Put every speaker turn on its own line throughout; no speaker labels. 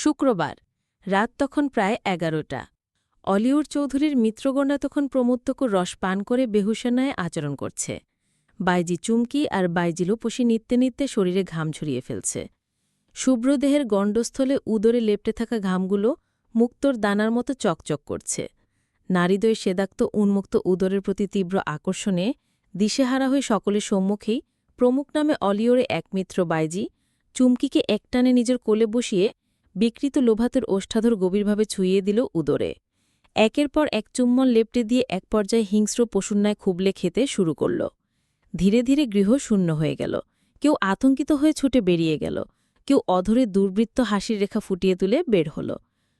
শুক্রবার, রাত তখন প্রায় এগারোটা। অলিউর চৌধুরীর মিত্রগণরা তখন প্রমোত্তকুর রস পান করে বেহুসেনায় আচরণ করছে। বাইজি চুমকি আর বাইজি লোপসি নিত্যে নিত্যে শরীরে ঘাম ছড়িয়ে ফেলছে। শুভ্রদেহের গণ্ডস্থলে উদরে লেপটে থাকা ঘামগুলো মুক্তর দানার মতো চকচক করছে। নারীদয় সেদাক্ত উন্মুক্ত উদরের প্রতি তীব্র আকর্ষণে দিশেহারা হয়ে সকলের সম্মুখেই প্রমুখ নামে অলিওরে এক মিত্র বাইজি চুমকিকে একটানে নিজের কোলে বসিয়ে বিকৃত লোভাতের ওষ্ঠাধর গভীরভাবে ছুঁয়ে দিল উদরে। একের পর এক চুম্বন লেপটে দিয়ে এক পর্যায়ে হিংস্র পশুন্যায় খুবলে খেতে শুরু করল। ধীরে ধীরে গৃহ শূন্য হয়ে গেল। কেউ আতঙ্কিত হয়ে ছুটে বেরিয়ে গেল। কেউ অধরে দুর্বৃত্ত হাসির রেখা ফুটিয়ে তুলে বের হল।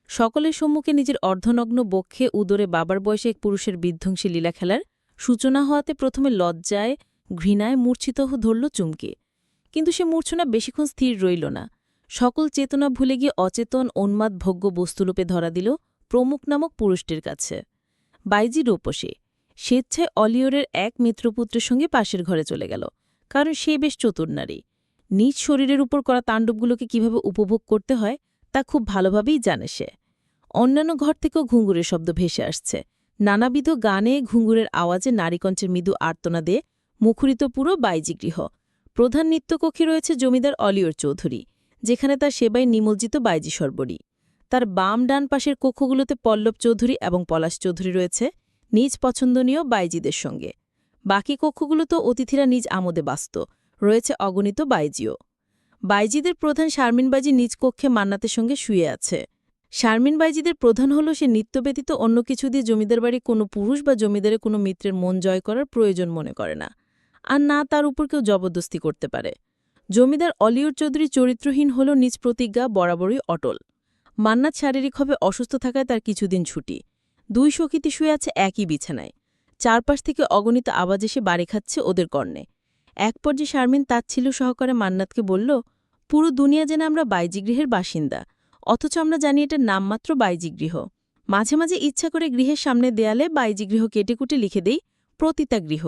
সকলের সম্মুখে নিজের অর্ধনগ্ন বক্ষে উদরে বাবার বয়সে এক পুরুষের বিধ্বংসী লীলা খেলার সূচনা হওয়াতে প্রথমে লজ্জায় ঘৃণায় মূর্ছিত ধরল চুমকে। কিন্তু সে মূর্ছনা বেশিক্ষণ স্থির রইল না। সকল চেতনা ভুলে গিয়ে অচেতন, উন্মাদ, ভোগ্য বস্তুরূপে ধরা দিল প্রমুখ নামক পুরুষটির কাছে। বাইজি রূপসী, স্বেচ্ছায় অলিওরের এক মিত্রপুত্রের সঙ্গে পাশের ঘরে চলে গেল, কারণ সে বেশ চতুর নারী। নিজ শরীরের উপর করা তাণ্ডবগুলোকে কীভাবে উপভোগ করতে হয়, তা খুব ভালোভাবেই জানে সে। অন্যান্য ঘর থেকেও ঘুঙ্গুরের শব্দ ভেসে আসছে। নানাবিধ গানে ঘুঙ্গুরের আওয়াজে নারীকঞ্চের মৃদু আর্তনাদে মুখরিত পুরো বাইজি গৃহ। প্রধান নৃত্যকক্ষে রয়েছে জমিদার অলিওর চৌধুরী। যেখানে তার সেবায় নিমজ্জিত বাইজি সর্বরী। তার বাম ডান পাশের কক্ষগুলোতে পল্লব চৌধুরী এবং পলাশ চৌধুরী রয়েছে, নিজ পছন্দনীয় বাইজিদের সঙ্গে। বাকি কক্ষগুলো তো অতিথিরা নিজ আমোদে বাস্ত রয়েছে অগণিত বাইজিও। বাইজিদের প্রধান শারমিন বাইজি নিজ কক্ষে মান্নাতের সঙ্গে শুয়ে আছে। শারমিন বাইজিদের প্রধান হল সে নিত্য ব্যতীত অন্য কিছু দিয়ে জমিদার বাড়ি কোনো পুরুষ বা জমিদারের কোনো মিত্রের মন জয় করার প্রয়োজন মনে করে না। আর না, তার উপর কেউ জবরদস্তি করতে পারে। জমিদার অলিউর চৌধুরী চরিত্রহীন হল নিজ প্রতিজ্ঞা বরাবরই অটল। মান্নাত শারীরিকভাবে অসুস্থ থাকায় তার কিছুদিন ছুটি। দুই সখীতি শুয়ে আছে একই বিছানায়। চারপাশ থেকে অগণিত আওয়াজ এসে বাড়ি খাচ্ছে ওদের কর্ণে। এক পর্যায়ে শারমিন তাচ্ছিল সহকারে মান্নাতকে বলল, পুরো দুনিয়া যেন আমরা বাইজিগৃহের বাসিন্দা। অথচ আমরা জানি এটা নামমাত্র বাইজিগৃহ মাঝে মাঝে ইচ্ছা করে গৃহের সামনে দেয়ালে বাইজিগৃহ কেটেকুটে লিখে দেই প্রতিতা গৃহ।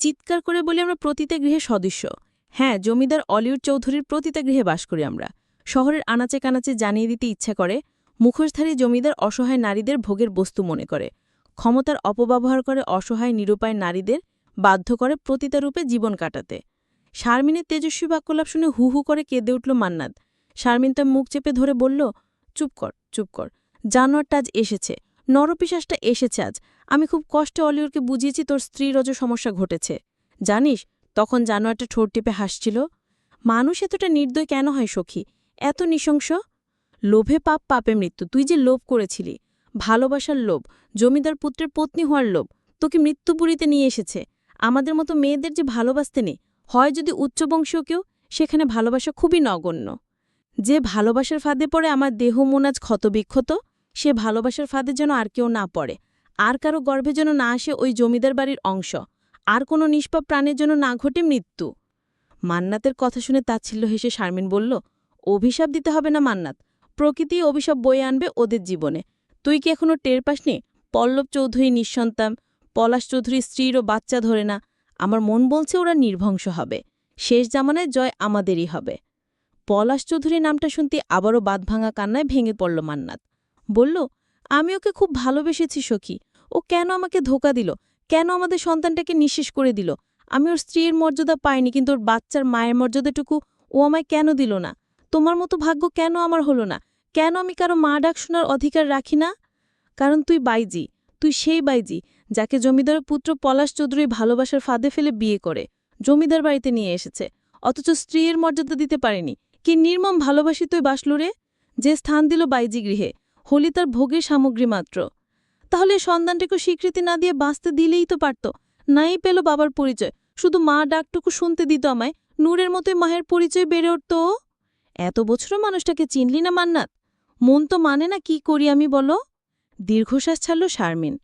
চিৎকার করে বলি আমরা প্রতিতা গৃহের সদস্য। হ্যাঁ জমিদার অলিউড চৌধুরীর প্রতিতা গৃহে বাস করি আমরা। শহরের আনাচে কানাচে জানিয়ে দিতে ইচ্ছা করে, মুখোশধারী জমিদার অসহায় নারীদের ভোগের বস্তু মনে করে। ক্ষমতার অপব্যবহার করে অসহায় নিরুপায় নারীদের বাধ্য করে প্রতিতারূপে জীবন কাটাতে। শারমিনের তেজস্বী বাক্যলাভ শুনে হু হু করে কেঁদে উঠল মান্নাদ শারমিন তার মুখ চেপে ধরে বলল, চুপ কর চুপ কর। জানোয়ারটা আজ এসেছে। নরপিশাসটা এসেছে আজ। আমি খুব কষ্টে অলিওরকে বুঝিয়েছি তোর স্ত্রীর অজ সমস্যা ঘটেছে। জানিস তখন জানোয়ারটা ঠোঁট টিপে হাসছিল, মানুষ এতটা নির্দয় কেন হয় সখী? এত নৃশংস? লোভে পাপ, পাপে মৃত্যু। তুই যে লোভ করেছিলি, ভালোবাসার লোভ, জমিদার পুত্রের পত্নী হওয়ার লোভ, তোকে মৃত্যুপুরীতে নিয়ে এসেছে। আমাদের মতো মেয়েদের যে ভালোবাসতে নেই, হয় যদি উচ্চবংশীয় কেউ, সেখানে ভালোবাসা খুবই নগণ্য। যে ভালোবাসার ফাঁদে পড়ে আমার দেহ মোনাজ ক্ষতবিক্ষত, সে ভালোবাসার ফাঁদে যেন আর কেউ না পড়ে। আর কারও গর্ভে যেন না আসে ওই জমিদার বাড়ির অংশ। আর কোনো নিষ্পাপ প্রাণের জন্য না ঘটে মৃত্যু। মান্নাতের কথা শুনে তাচ্ছিল্য হেসে শারমিন বলল, অভিশাপ দিতে হবে না মান্নাত। প্রকৃতি অভিশাপ বয়ে আনবে ওদের জীবনে। তুই কি এখনও টের পাসনি? পল্লব চৌধুরী নিঃসন্তান। পলাশ চৌধুরী স্ত্রীরও বাচ্চা ধরে না। আমার মন বলছে ওরা নির্ভংস হবে। শেষ জামানায় জয় আমাদেরই হবে। পলাশ চৌধুরী নামটা শুনতে আবারও বাদ ভাঙা কান্নায় ভেঙে পড়ল মান্নাত। বলল, আমি ওকে খুব ভালোবেসেছি সখী। ও কেন আমাকে ধোকা দিল? কেন আমাদের সন্তানটাকে নিঃশেষ করে দিল? আমি ওর স্ত্রীর মর্যাদা পাইনি, কিন্তু ওর বাচ্চার মায়ের মর্যাদাটুকু ও আমায় কেন দিল না? তোমার মতো ভাগ্য কেন আমার হলো না? কেন আমি কারও মা ডাক শোনার অধিকার রাখি না? কারণ তুই বাইজি, তুই সেই বাইজি যাকে জমিদার পুত্র পলাশ চৌধুরী ভালোবাসার ফাঁদে ফেলে বিয়ে করে, জমিদার বাড়িতে নিয়ে এসেছে। অথচ স্ত্রীর মর্যাদা দিতে পারেনি। কি নির্মম ভালোবাসি তুই বাসল রে? যে স্থান দিল বাইজি গৃহে, হোলি তার ভোগের সামগ্রী মাত্র। তাহলে সন্তানটাকে স্বীকৃতি না দিয়ে বাঁচতে দিলেই তো পারত। নাই পেল বাবার পরিচয়। শুধু মা ডাকটুকু শুনতে দিত আমায়। নূরের মতোই মায়ের পরিচয় বেড়ে উঠত। এত বছরও মানুষটাকে চিনলি না মান্নাত? মন তো মানে না কি করি আমি বলো? দীর্ঘশ্বাস ছাড়ল শারমিন।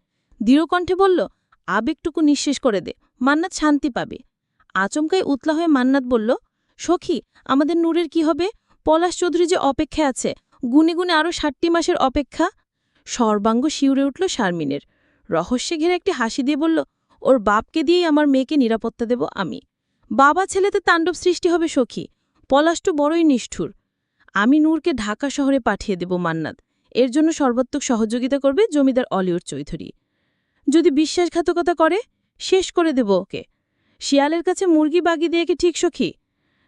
দৃঢ়কণ্ঠে বলল, আবেগটুকু নিঃশেষ করে দে। মান্নাত শান্তি পাবে। আচমকায় উতলা হয়ে মান্নাত বলল, সখী, আমাদের নূরের কি হবে? পলাশ চৌধুরী যে অপেক্ষা আছে, গুনে গুনে আরও ষাটটি মাসের অপেক্ষা। সর্বাঙ্গ শিউরে উঠল শারমিনের। রহস্যে ঘেরে একটি হাসি দিয়ে বলল, ওর বাপকে দিয়েই আমার মেয়েকে নিরাপত্তা দেব আমি। বাবা ছেলেতে তাণ্ডব সৃষ্টি হবে সখী পলাশ তো বড়ই নিষ্ঠুর। আমি নূরকে ঢাকা শহরে পাঠিয়ে দেব মান্নাত। এর জন্য সর্বাত্মক সহযোগিতা করবে জমিদার অলিউর চৌধুরী। যদি বিশ্বাসঘাতকতা করে, শেষ করে দেব ওকে। শিয়ালের কাছে মুরগি বাগি দিয়ে কি ঠিক সখী?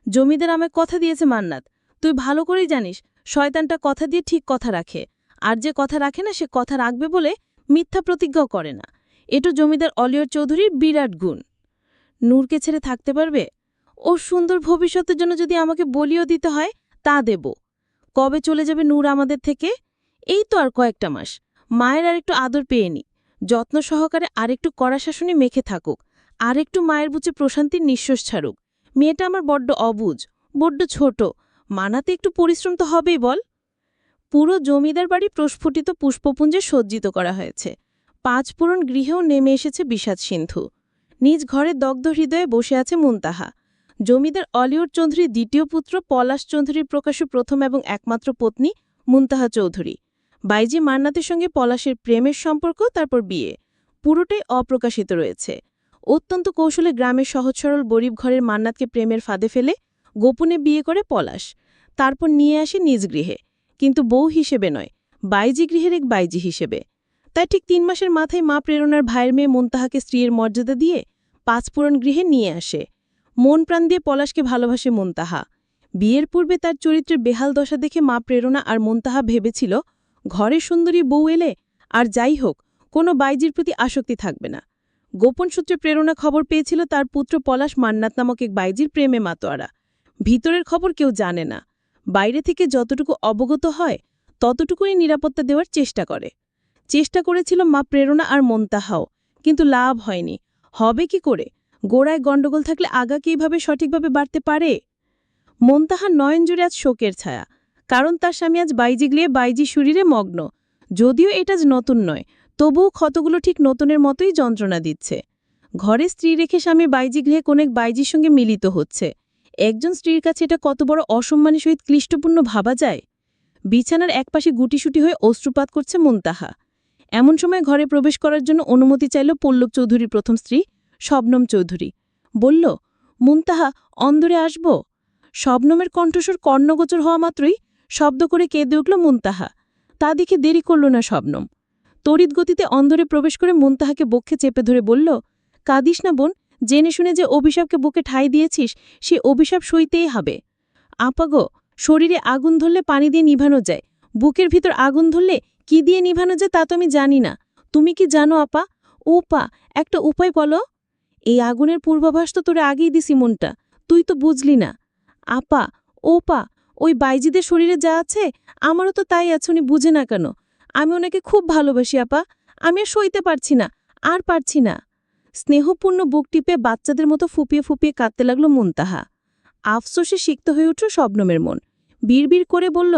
জমিদার আমায় কথা দিয়েছে মান্নাত। তুই ভালো করেই জানিস, শয়তানটা কথা দিয়ে ঠিক কথা রাখে। আর যে কথা রাখে না, সে কথা রাখবে বলে মিথ্যা প্রতিজ্ঞাও করে না। এটো জমিদার অলিয়র চৌধুরীর বিরাট গুণ। নূরকে ছেড়ে থাকতে পারবে? ও সুন্দর ভবিষ্যতের জন্য যদি আমাকে বলিও দিতে হয়, তা দেব। কবে চলে যাবে নূর আমাদের থেকে? এই তো আর কয়েকটা মাস। মায়ের আর একটু আদর পেয়ে নি। যত্ন সহকারে আরেকটু কড়া শাসনে মেখে থাকুক। আরেকটু মায়ের বুঝে প্রশান্তির নিঃশ্বাস ছাড়ুক। মেয়েটা আমার বড্ড অবুজ, বড্ড ছোট। মানাতে একটু পরিশ্রম তো হবেই বল। পুরো জমিদার বাড়ি প্রস্ফুটিত পুষ্পপুঞ্জে সজ্জিত করা হয়েছে। পাঁচ গৃহেও নেমে এসেছে বিষাদ সিন্ধু। নিজ ঘরে দগ্ধ হৃদয়ে বসে আছে মুনতাহা। জমিদার অলিউড চৌধুরীর দ্বিতীয় পুত্র পলাশ চৌধুরীর প্রকাশ্য প্রথম এবং একমাত্র পত্নী মুনতাহা চৌধুরী। বাইজি মান্নাতের সঙ্গে পলাশের প্রেমের সম্পর্ক, তারপর বিয়ে। পুরোটাই অপ্রকাশিত রয়েছে। অত্যন্ত কৌশলে গ্রামের সহজ সরল গরিব ঘরের মান্নাতকে প্রেমের ফাঁদে ফেলে গোপনে বিয়ে করে পলাশ। তারপর নিয়ে আসে নিজ গৃহে। কিন্তু বউ হিসেবে নয়, বাইজি গৃহের এক বাইজি হিসেবে। তাই ঠিক তিন মাসের মাথায় মা প্রেরণার ভাইয়ের মেয়ে মন্তাহাকে স্ত্রীর মর্যাদা দিয়ে পাঁচপুরন গৃহে নিয়ে আসে। মন প্রাণ দিয়ে পলাশকে ভালোবাসে মন্তাহা। বিয়ের পূর্বে তার চরিত্রের বেহাল দশা দেখে মা প্রেরণা আর মন্তাহা ভেবেছিল, ঘরে সুন্দরী বউ এলে আর যাই হোক, কোনো বাইজির প্রতি আসক্তি থাকবে না। গোপন সূত্রে প্রেরণা খবর পেয়েছিল তার পুত্র পলাশ মান্নাত নামক এক বাইজির প্রেমে মাতোয়ারা। ভিতরের খবর কেউ জানে না। বাইরে থেকে যতটুকু অবগত হয়, ততটুকুই নিরাপত্তা দেওয়ার চেষ্টা করে। চেষ্টা করেছিল মা প্রেরণা আর মন্তাহাও, কিন্তু লাভ হয়নি। হবে কি করে? গোড়ায় গণ্ডগোল থাকলে আগা কীভাবে সঠিকভাবে বাড়তে পারে? মন্তাহার নয়ন জুড়ে আজ শোকের ছায়া, কারণ তার স্বামী আজ বাইজি গলিয়ে বাইজি শরীরে মগ্ন। যদিও এটা আজ নতুন নয়, তবুও ক্ষতগুলো ঠিক নতুনের মতোই যন্ত্রণা দিচ্ছে। ঘরে স্ত্রী রেখে স্বামী বাইজি গৃহে কোনেক বাইজির সঙ্গে মিলিত হচ্ছে। একজন স্ত্রীর কাছে এটা কত বড় অসম্মানের সহিত ক্লিষ্টপূর্ণ ভাবা যায়? বিছানার একপাশে গুটিসুটি হয়ে অশ্রুপাত করছে মুনতাহা। এমন সময় ঘরে প্রবেশ করার জন্য অনুমতি চাইল পল্লব চৌধুরীর প্রথম স্ত্রী, শবনম চৌধুরী। বলল, মুনতাহা, অন্দরে আসব? শবনমের কণ্ঠস্বর কর্ণগোচর হওয়া মাত্রই শব্দ করে কেঁদে উঠল মুনতাহা। তা দেখে দেরি করল না শবনম। তড়িৎ গতিতে অন্দরে প্রবেশ করে মুনতাহাকে বক্ষে চেপে ধরে বলল, কাদিস না বোন জেনে শুনে যে অভিশাপকে বুকে ঠাই দিয়েছিস, সে অভিশাপ সইতেই হবে। আপাগো শরীরে আগুন ধরলে পানি দিয়ে নিভানো যায়। বুকের ভিতর আগুন ধরলে কি দিয়ে নিভানো যায় তা তো আমি জানি না। তুমি কি জানো আপা? ও পা একটা উপায় বলো। এই আগুনের পূর্বাভাস তো তোরে আগেই দিছি মনটা। তুই তো বুঝলি না। আপা ও পা ওই বাইজিদের শরীরে যা আছে, আমারও তো তাই আছে, উনি বুঝে না কেন। আমি ওনাকে খুব ভালোবাসি আপা। আমি আর সইতে পারছি না, আর পারছি না। স্নেহপূর্ণ বুক টিপে বাচ্চাদের মতো ফুপিয়ে ফুপিয়ে কাঁদতে লাগল মুনতাহা। আফসোসে সিক্ত হয়ে উঠল শবনমের মন। বিড়বিড় করে বলল,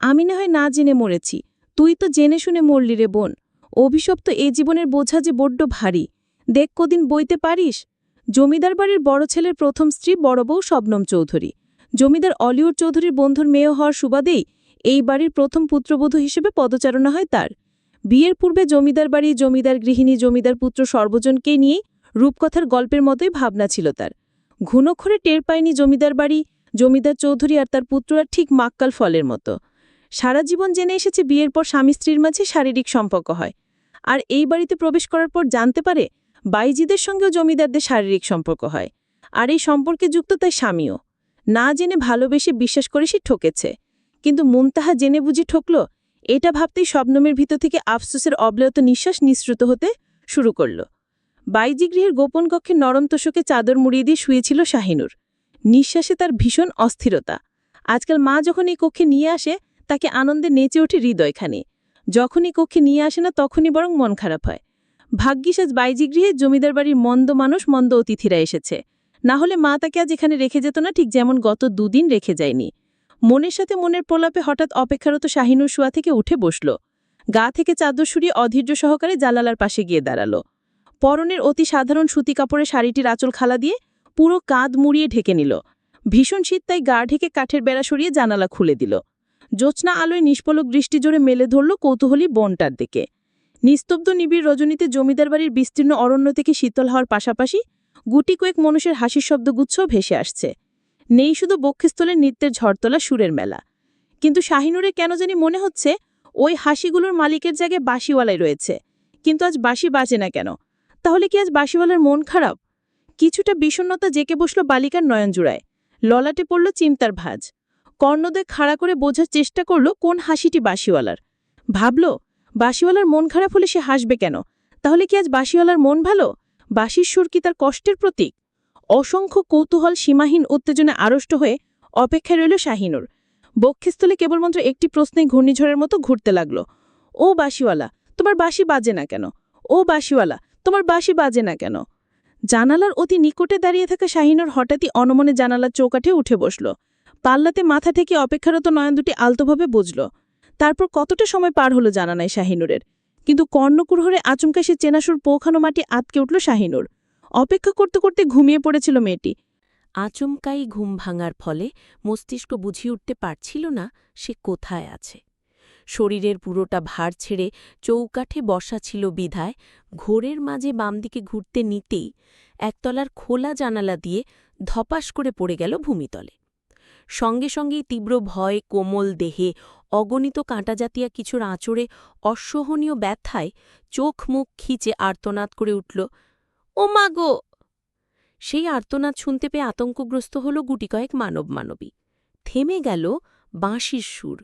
আমি না হয় না জেনে মরেছি। তুই তো জেনে শুনে মরলি রে বোন। অভিশপ্ত এ জীবনের বোঝা যে বড্ড ভারী। দেখ কদিন বইতে পারিস? জমিদার বাড়ির বড় ছেলের প্রথম স্ত্রী বড় বউ শবনম চৌধুরী। জমিদার অলিউর চৌধুরীর বন্ধুর মেয়ে হওয়ার সুবাদেই এই বাড়ির প্রথম পুত্রবধূ হিসেবে পদচারণা হয় তার। বিয়ের পূর্বে জমিদার বাড়ি, জমিদার গৃহিণী, জমিদার পুত্র সর্বজনকে নিয়েই রূপকথার গল্পের মতোই ভাবনা ছিল তার। ঘুণক্ষরে টের পায়নি জমিদার বাড়ি, জমিদার চৌধুরী আর তার পুত্ররা ঠিক মাক্কাল ফলের মতো। সারা জীবন জেনে এসেছে বিয়ের পর স্বামী স্ত্রীর মাঝে শারীরিক সম্পর্ক হয়। আর এই বাড়িতে প্রবেশ করার পর জানতে পারে, বাইজিদের সঙ্গেও জমিদারদের শারীরিক সম্পর্ক হয়। আর এই সম্পর্কে যুক্ত তাই স্বামীও। না জেনে ভালোবেসে বিশ্বাস করে সে ঠকেছে। কিন্তু মুনতাহা জেনে বুঝি ঠকল এটা ভাবতেই শবনমের ভিতর থেকে আফসোসের অব্যাহত নিঃশ্বাস নিঃসৃত হতে শুরু করল। বাইজি গৃহের গোপন কক্ষে নরম তোষকে চাদর মুড়িয়ে দিয়ে শুয়েছিল শাহিনুর। নিঃশ্বাসে তার ভীষণ অস্থিরতা। আজকাল মা যখন এই কক্ষে নিয়ে আসে, তাকে আনন্দে নেচে ওঠে হৃদয়খানে। যখনই কক্ষে নিয়ে আসে না, তখনই বরং মন খারাপ হয়। ভাগ্যিস আজ বাইজি গৃহে জমিদার বাড়ির মন্দ মানুষ, মন্দ অতিথিরা এসেছে। না হলে মা তাকে আজ এখানে রেখে যেত না, ঠিক যেমন গত দুদিন রেখে যায়নি। মনের সাথে মনের প্রলাপে হঠাৎ অপেক্ষারত শাহিনুর শুয়া থেকে উঠে বসল। গা থেকে চাদর সরিয়ে অধৈর্য সহকারে জালালার পাশে গিয়ে দাঁড়াল। পরনের অতি সাধারণ সুতি কাপড়ে শাড়িটির আঁচল খালা দিয়ে পুরো কাঁধ মুড়িয়ে ঢেকে নিল। ভীষণ শীত তাই গা ঢেকে কাঠের বেড়া সরিয়ে জানালা খুলে দিল। জ্যোৎস্না আলোয় নিষ্পলক দৃষ্টি জোরে মেলে ধরল কৌতূহলী বনটার দিকে। নিস্তব্ধ নিবিড় রজনীতে জমিদার বাড়ির বিস্তীর্ণ অরণ্য থেকে শীতল হওয়ার পাশাপাশি গুটি কয়েক মানুষের হাসির শব্দগুচ্ছও ভেসে আসছে। নেই শুধু বক্ষস্থলের নৃত্যের ঝড়তলা সুরের মেলা।
কিন্তু শাহিনুরে কেন জানি মনে হচ্ছে, ওই হাসিগুলোর মালিকের জায়গায় বাঁশিওয়ালাই রয়েছে। কিন্তু আজ বাঁশি বাজে না কেন? তাহলে কি আজ বাঁশিওয়ালার মন খারাপ? কিছুটা বিষণ্ণতা জেকে বসল বালিকার নয়ন জুড়ায় ললাটে পড়ল চিন্তার ভাজ। কর্ণদে খাড়া করে বোঝার চেষ্টা করল কোন হাসিটি বাঁশিওয়ালার। ভাবল, বাঁশিওয়ালার মন খারাপ হলে সে হাসবে কেন? তাহলে কি আজ বাঁশিওয়ালার মন ভালো? বাঁশির সুর কি তার কষ্টের প্রতীক? অসংখ্য কৌতূহল সীমাহীন উত্তেজনে আড়ষ্ট হয়ে অপেক্ষায় রইল শাহিনুর। বক্ষস্থলে কেবলমাত্র একটি প্রশ্নে ঘূর্ণিঝড়ের মতো ঘুরতে লাগল। ও বাঁশিওয়ালা, তোমার বাঁশি বাজে না কেন? ও বাঁশিওয়ালা, তোমার বাঁশি বাজে না কেন? জানালার অতি নিকটে দাঁড়িয়ে থাকা শাহিনুর হঠাৎই অনমনে জানালার চৌকাঠে উঠে বসল। পাল্লাতে মাথা থেকে অপেক্ষারত নয়ন দুটি আলতোভাবে বুঝল। তারপর কতটা সময় পার হলো জানা নাই শাহিনুরের। কিন্তু কর্ণকুরহরে আচমকা সে চেনাসুর পৌঁখানো মাটি আতকে উঠল শাহিনুর। অপেক্ষা করতে করতে ঘুমিয়ে পড়েছিল মেয়েটি।
আচমকাই ঘুম ভাঙার ফলে মস্তিষ্ক বুঝিয়ে উঠতে পারছিল না সে কোথায় আছে। শরীরের পুরোটা ভার ছেড়ে চৌকাঠে বসা ছিল বিধায় ঘোরের মাঝে বাম দিকে ঘুরতে নিতেই একতলার খোলা জানালা দিয়ে ধপাস করে পড়ে গেল ভূমিতলে। সঙ্গে সঙ্গেই তীব্র ভয়, কোমল দেহে, অগণিত কাঁটাজাতীয় কিছুর আঁচড়ে অসহনীয় ব্যথায় চোখ মুখ খিচে আর্তনাদ করে উঠল ও মাগো সেই আর্তনাদ শুনতে পেয়ে আতঙ্কগ্রস্ত হল গুটিকয়েক মানব মানবী থেমে গেল বাঁশির সুর।